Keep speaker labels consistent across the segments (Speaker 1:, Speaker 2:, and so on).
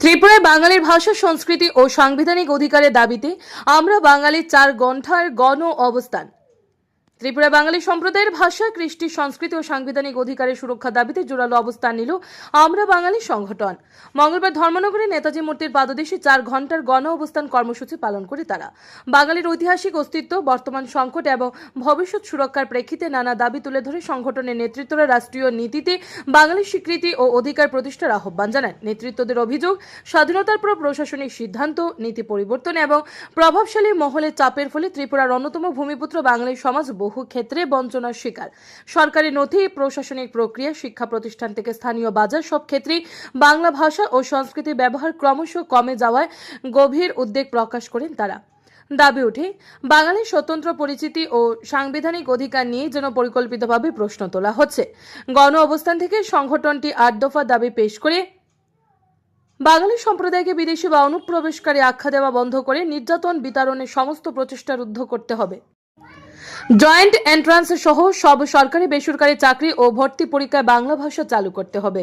Speaker 1: ত্রিপুরায় বাঙালির ভাষা সংস্কৃতি ও সাংবিধানিক অধিকারের দাবিতে আমরা বাঙালির চার ঘণ্টার গণ অবস্থান ত্রিপুরা বাঙালি সম্প্রদায়ের ভাষা, কৃষ্টি, সংস্কৃতি ও সাংবিধানিক অধিকারের সুরক্ষার দাবিতে জোরালো অবস্থান নিল আমরা বাঙালি সংগঠন। মঙ্গলবার ধর্মনগরে নেতাজি মূর্তির পাদদেশে চার ঘণ্টার গণ অবস্থান কর্মসূচি পালন করে তারা। বাঙালির ঐতিহাসিক অস্তিত্ব, বর্তমান সংকট এবং ভবিষ্যৎ সুরক্ষার প্রেক্ষিতে নানা দাবি তুলে ধরে সংগঠনের নেতৃত্বরা রাষ্ট্রীয় নীতিতে বাঙালির স্বীকৃতি ও অধিকার প্রতিষ্ঠার আহ্বান জানান। নেতৃত্বদের অভিযোগ, স্বাধীনতার পর প্রশাসনিক সিদ্ধান্ত, নীতি পরিবর্তন এবং প্রভাবশালী মহলের চাপের ফলে ত্রিপুরার অন্যতম ভূমিপুত্র বাঙালি সমাজ বহু ক্ষেত্রে বঞ্চনার শিকার। সরকারি নথি, প্রশাসনিক প্রক্রিয়া, শিক্ষা প্রতিষ্ঠান থেকে স্থানীয় বাজার, সব ক্ষেত্রেই বাংলা ভাষা ও সংস্কৃতির ব্যবহার ক্রমশ কমে যাওয়ায় গভীর উদ্বেগ প্রকাশ করেন তারা। দাবি ওঠে বাঙালির স্বতন্ত্র পরিচিতি ও সাংবিধানিক অধিকার নিয়ে যেন পরিকল্পিতভাবে প্রশ্ন তোলা হচ্ছে। গণ অবস্থান থেকে সংগঠনটি আট দফা দাবি পেশ করে, বাঙালি সম্প্রদায়কে বিদেশি বা অনুপ্রবেশকারী আখ্যা দেওয়া বন্ধ করে নির্যাতন বিতরণের সমস্ত প্রচেষ্টা রুদ্ধ করতে হবে। জয়েন্ট এন্ট্রান্স সহ সব সরকারি বেসরকারি চাকরি ও ভর্তি পরীক্ষায় বাংলা ভাষা চালু করতে হবে।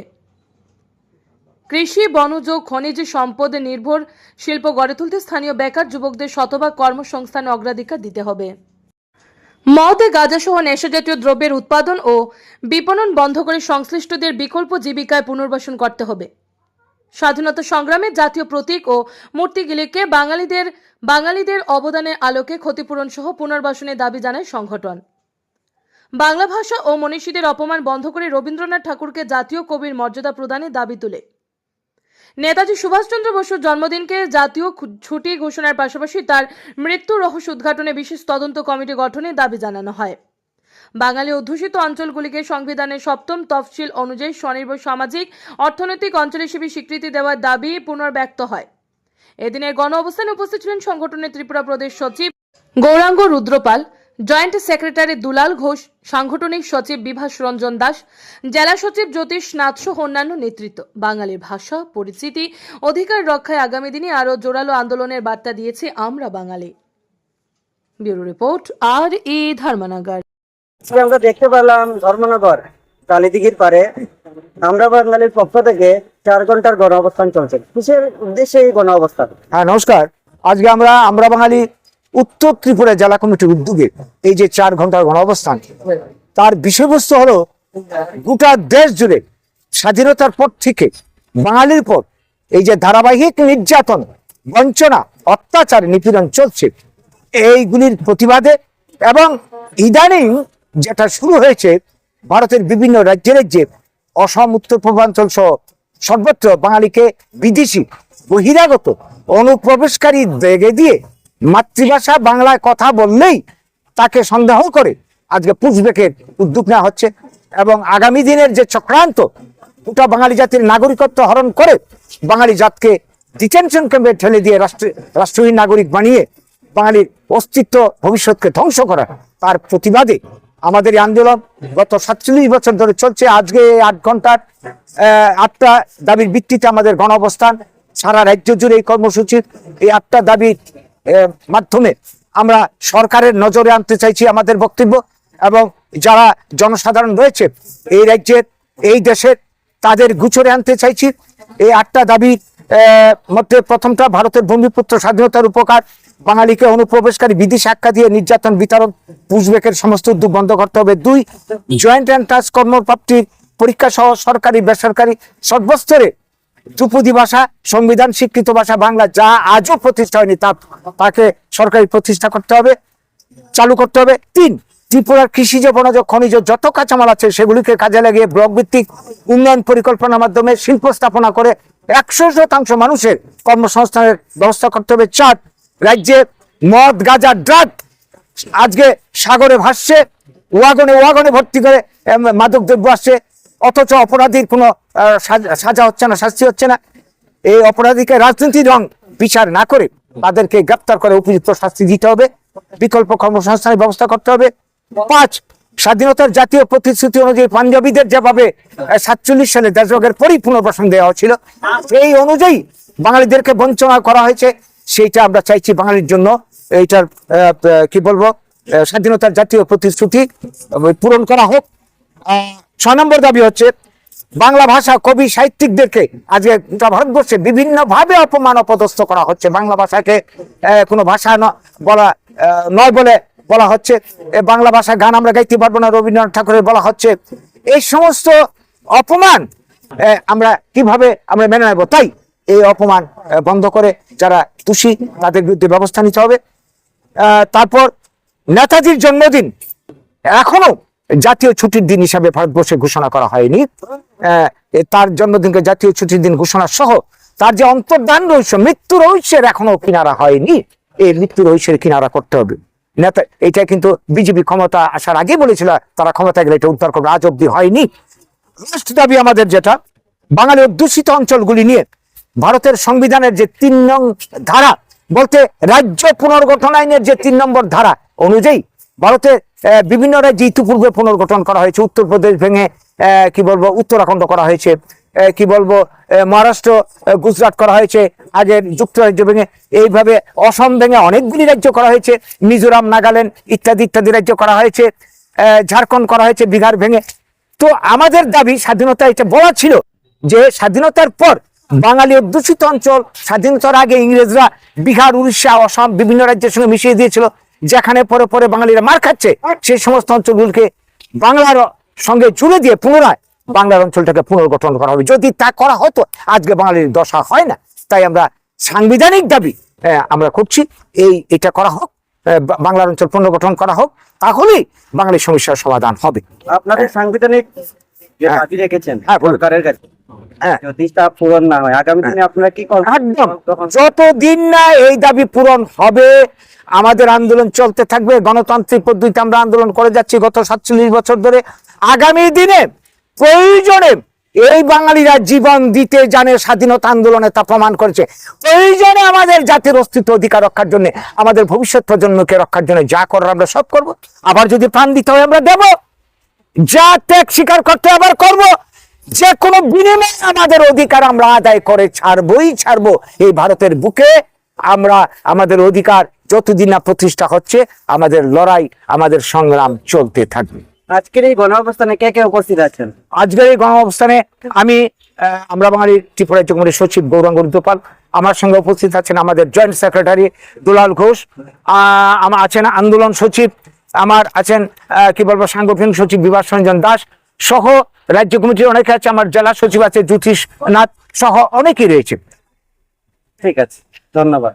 Speaker 1: কৃষি, বনজ, খনিজ সম্পদ নির্ভর শিল্প গড়ে তুলতে স্থানীয় বেকার যুবকদের শতভাগ কর্মসংস্থানে অগ্রাধিকার দিতে হবে। মদ গাঁজাসহ নেশাজাতীয় দ্রব্যের উৎপাদন ও বিপণন বন্ধ করে সংশ্লিষ্টদের বিকল্প জীবিকায় পুনর্বাসন করতে হবে। স্বাধীনতা সংগ্রামে জাতীয় প্রতীক ও মূর্তিগুলিকে বাঙালিদের বাঙালিদের অবদানের আলোকে ক্ষতিপূরণ সহ পুনর্বাসনের দাবি জানায় সংগঠন। বাংলা ভাষা ও মনীষীদের অপমান বন্ধ করে রবীন্দ্রনাথ ঠাকুরকে জাতীয় কবির মর্যাদা প্রদানের দাবি তুলে। নেতাজি সুভাষচন্দ্র বসুর জন্মদিনকে জাতীয় ছুটি ঘোষণার পাশাপাশি তার মৃত্যু রহস্য উদ্ঘাটনে বিশেষ তদন্ত কমিটি গঠনের দাবি জানানো হয়। বাঙালি অধ্যুষিত অঞ্চলগুলিকে সংবিধানের সপ্তম তফসিল অনুযায়ী স্বনির্ভর সামাজিক, অর্থনৈতিক অঞ্চল হিসেবে স্বীকৃতি দেওয়ার দাবি পুনর্ব্যক্ত হয়। এদিনের গণ অবস্থানে উপস্থিত ছিলেন সংগঠনের ত্রিপুরা প্রদেশ সচিব গৌরাঙ্গ রুদ্রপাল, জয়েন্ট সেক্রেটারি দুলাল ঘোষ, সাংগঠনিক সচিব বিভাস রঞ্জন দাস, জেলা সচিব জ্যোতিষ নাথ সহ অন্যান্য নেতৃত্ব। বাঙালির ভাষা, পরিচিতি, অধিকার রক্ষায় আগামী দিনে আরও জোরালো আন্দোলনের বার্তা দিয়েছে আমরা বাঙালি। ব্যুরো রিপোর্ট, আর এ ধর্মনগর।
Speaker 2: আমরা দেখতে পেলাম ধর্মনগর, কালীদিঘির পারে আমরা বাঙালির পক্ষ থেকে চার ঘণ্টার গণ অবস্থান চলছে। কিসের উদ্দেশ্যে এই গণ অবস্থান?
Speaker 3: হ্যাঁ নমস্কার। আজকে আমরা আমরা বাঙালি উত্তর ত্রিপুরা জেলা কমিটির উদ্যোগে এই যে চার ঘণ্টার গণ অবস্থান, তার বিষয়বস্তু হলো গোটা দেশ জুড়ে স্বাধীনতার পর থেকে বাঙালির পর এই যে ধারাবাহিক নির্যাতন, বঞ্চনা, অত্যাচার, নিপীড়ন চলছে। এইগুলির প্রতিবাদে এবং ইদানিং যেটা শুরু হয়েছে ভারতের বিভিন্ন রাজ্যে রাজ্যে অসম, উত্তর, পূর্বাঞ্চল সহ সর্বত্র বাঙালিকে বিদেশি, বহিরাগত, অনুপ্রবেশকারী বেগে দিয়ে মাতৃভাষা বাংলায় কথা বললেই তাকে সন্দেহ করে আজকে পুষবেকের উদ্যোগ নেওয়া হচ্ছে এবং আগামী দিনের যে চক্রান্ত, গোটা বাঙালি জাতির নাগরিকত্ব হরণ করে বাঙালি জাতকে ডিটেনশন ক্যাম্পে ঠেলে দিয়ে রাষ্ট্র, রাষ্ট্রহীন নাগরিক বানিয়ে বাঙালির অস্তিত্ব ভবিষ্যৎকে ধ্বংস করা, তার প্রতিবাদে আমাদের এই আন্দোলন গত সাতচল্লিশ বছর ধরে চলছে। আজকে আট ঘণ্টার আটটা দাবির ভিত্তিতে আমাদের গণ অবস্থান সারা রাজ্য জুড়ে এই কর্মসূচির এই আটটা দাবির মাধ্যমে আমরা সরকারের নজরে আনতে চাইছি আমাদের বক্তব্য এবং যারা জনসাধারণ রয়েছে এই রাজ্যের এই দেশের তাদের গুছরে আনতে চাইছি। এই আটটা আহ, মধ্যে প্রথমটা ভারতের ভূমিপুত্র স্বাধীনতার উপকার। বাঙালিকে অনুপ্রবেশকারী বিদেশি আখ্যা দিয়ে নির্যাতন, বিতরণ, পুষবেকের সমস্ত উদ্যোগ বন্ধ করতে হবে। দুই জয়েন্ট এন্ট্রান্স কর্মপ্রাপ্তির পরীক্ষা সহ সরকারি, বেসরকারি সর্বস্তরে ধ্রুপদী ভাষা, সংবিধান স্বীকৃত ভাষা, বাংলা যা আজও প্রতিষ্ঠা হয়নি, তা তাকে সরকারি প্রতিষ্ঠা করতে হবে, চালু করতে হবে। তিন ত্রিপুরার কৃষিজ, বনজ, খনিজ যত কাঁচামাল আছে সেগুলিকে কাজে লাগিয়ে ব্লক ভিত্তিক উন্নয়ন পরিকল্পনার মাধ্যমে শিল্প স্থাপনা করে একশো শতাংশ মানুষের কর্মসংস্থানের ব্যবস্থা করতে হবে। চার রাজ্যে মদ, গাঁজা, ড্রাগ, আজকে সাগরে ভাসছে, ওয়াগনে ওয়াগনে ভর্তি করে মাদক দ্রব্য আসছে, অথচ অপরাধীর কোনো সাজা- হচ্ছে না, শাস্তি হচ্ছে না। এই অপরাধীকে রাজনীতির রং বিচার না করে তাদেরকে গ্রেপ্তার করে উপযুক্ত শাস্তি দিতে হবে। বিকল্প কর্মসংস্থানের ব্যবস্থা করতে হবে। পাঁচ স্বাধীনতার জাতীয় প্রতিশ্রুতি অনুযায়ী পাঞ্জাবিদের যেভাবে সাতচল্লিশ সালে দেশভাগের পরই পুনর্বাসন দেওয়া হয়েছিল, সেই অনুযায়ী বাঙালিদেরকে বঞ্চনা করা হয়েছে। সেইটা আমরা চাইছি বাঙালির জন্য। এইটার কি বলব স্বাধীনতার জাতীয় প্রতিশ্রুতি পূরণ করা হোক। ছয় নম্বর দাবি হচ্ছে, বাংলা ভাষা কবি সাহিত্যিকদেরকে আজকে ভারতবর্ষে বিভিন্ন ভাবে অপমান অপদস্থ করা হচ্ছে। বাংলা ভাষাকে কোনো ভাষা বলা নয় বলে বলা হচ্ছে বাংলা ভাষা গান আমরা গাইতে পারব না, রবীন্দ্রনাথ ঠাকুরের বলা হচ্ছে। এই সমস্ত অপমান আমরা কীভাবে আমরা মেনে নেব? তাই এই অপমান বন্ধ করে যারা দোষী, তাদের বিরুদ্ধে ব্যবস্থা নিতে হবে। তারপর নেতাজির জন্মদিন, এখনও জাতীয় ছুটির দিন হিসাবে ভারতবর্ষে ঘোষণা করা হয়নি। তার জন্মদিনকে জাতীয় ছুটির দিন ঘোষণা সহ তার যে অন্তর্দান রহস্য মৃত্যু রহস্যের এখনও কিনারা হয়নি, এই মৃত্যু রহস্যের কিনারা করতে হবে। নেতা এটা কিন্তু বিজেপি ক্ষমতা আসার আগে বলেছিল, তারা ক্ষমতা গেলে এটা উদ্ধার করবে, আজ অব্দি হয়নি। লাস্ট দাবি আমাদের যেটা, বাঙালি অধ্যুষিত অঞ্চলগুলি নিয়ে ভারতের সংবিধানের যে তিন নং ধারা, বলতে রাজ্য পুনর্গঠন আইনের যে তিন নম্বর ধারা অনুযায়ী ভারতে বিভিন্ন রাজ্যে ইতিপূর্বে পুনর্গঠন করা হয়েছে, উত্তরপ্রদেশ ভেঙে কি বলব, উত্তরাখণ্ড করা হয়েছে। কি বলব মহারাষ্ট্র গুজরাট করা হয়েছে। আগের যুক্তরাজ্য ভেঙে এইভাবে অসম ভেঙে অনেকগুলি রাজ্য করা হয়েছে। মিজোরাম, নাগাল্যান্ড ইত্যাদি ইত্যাদি রাজ্য করা হয়েছে। ঝাড়খণ্ড করা হয়েছে, বিহার ভেঙে। তো আমাদের দাবি স্বাধীনতা এটা বলা ছিল যে স্বাধীনতার পর বাঙালি অধ্যুষিত অঞ্চল, স্বাধীনতার আগে ইংরেজরা বিহার, উড়িষ্যা, অসম বিভিন্ন রাজ্যের সঙ্গে মিশিয়ে দিয়েছিল, যেখানে পরে পরে বাঙালিরা মার খাচ্ছে। সেই সমস্ত অঞ্চলগুলোকে বাংলার সঙ্গে জুড়ে দিয়ে পুনরায় বাংলার অঞ্চলটাকে পুনর্গঠন করা হবে। যদি তা করা হতো আজকে বাঙালির দশা হয় না। তাই আমরা সাংবিধানিক দাবি আহ, আমরা করছি। এই এটা করা হোক বাংলার অঞ্চল পুনর্গঠন করা হোক তাহলেই বাঙালির সমস্যার সমাধান হবে।
Speaker 2: আপনাদের সাংবিধানিক
Speaker 3: হ্যাঁ।
Speaker 2: দাবি রেখেছেন
Speaker 3: হ্যাঁ,
Speaker 2: সরকারের কাছে
Speaker 3: হ্যাঁ।
Speaker 2: পূরণ না হয় আগামী দিনে আপনারা কি
Speaker 3: যতদিন না এই দাবি পূরণ হবে আমাদের আন্দোলন চলতে থাকবে। গণতান্ত্রিক পদ্ধতিতে আমরা আন্দোলন করে যাচ্ছি গত সাতচল্লিশ বছর ধরে। আগামী দিনে প্রয়োজনে এই বাঙালিরা জীবন দিতে জানে, স্বাধীনতা আন্দোলনে তা প্রমাণ করেছে। প্রয়োজনে আমাদের জাতির অস্তিত্ব অধিকার রক্ষার জন্য, আমাদের ভবিষ্যৎ প্রজন্মকে রক্ষার জন্য যা করার আমরা সব করব। আবার যদি প্রাণ দিতে হয় আমরা দেবো। যা ত্যাগ স্বীকার করতে আবার করব। যে কোনো বিনিময়ে আমাদের অধিকার আমরা আদায় করে ছাড়বই ছাড়বো। এই ভারতের বুকে আমরা, আমাদের অধিকার যতদিন না প্রতিষ্ঠা হচ্ছে, আমাদের লড়াই, আমাদের সংগ্রাম চলতে থাকবে।
Speaker 2: আজকের এই গণ অবস্থানে কে কে উপস্থিত আছেন?
Speaker 3: আজকের এই গণ অবস্থানে আমি আমরা বাঙালির ত্রিপুরা যুগ্মের সচিব গৌরাঙ্গ রুদ্রপাল আমার সঙ্গে উপস্থিত আছেন আমাদের জয়েন্ট সেক্রেটারি দুলাল ঘোষ আমার আছেন আন্দোলন সচিব আমার আছেন কি বলব সাংগঠনিক সচিব বিভাস রঞ্জন দাস সহ রাজ্য কমিটির অনেকে আছে আমার জেলা সচিব আছে জ্যোতিষ নাথ সহ অনেকেই রয়েছে।
Speaker 2: ঠিক আছে ধন্যবাদ।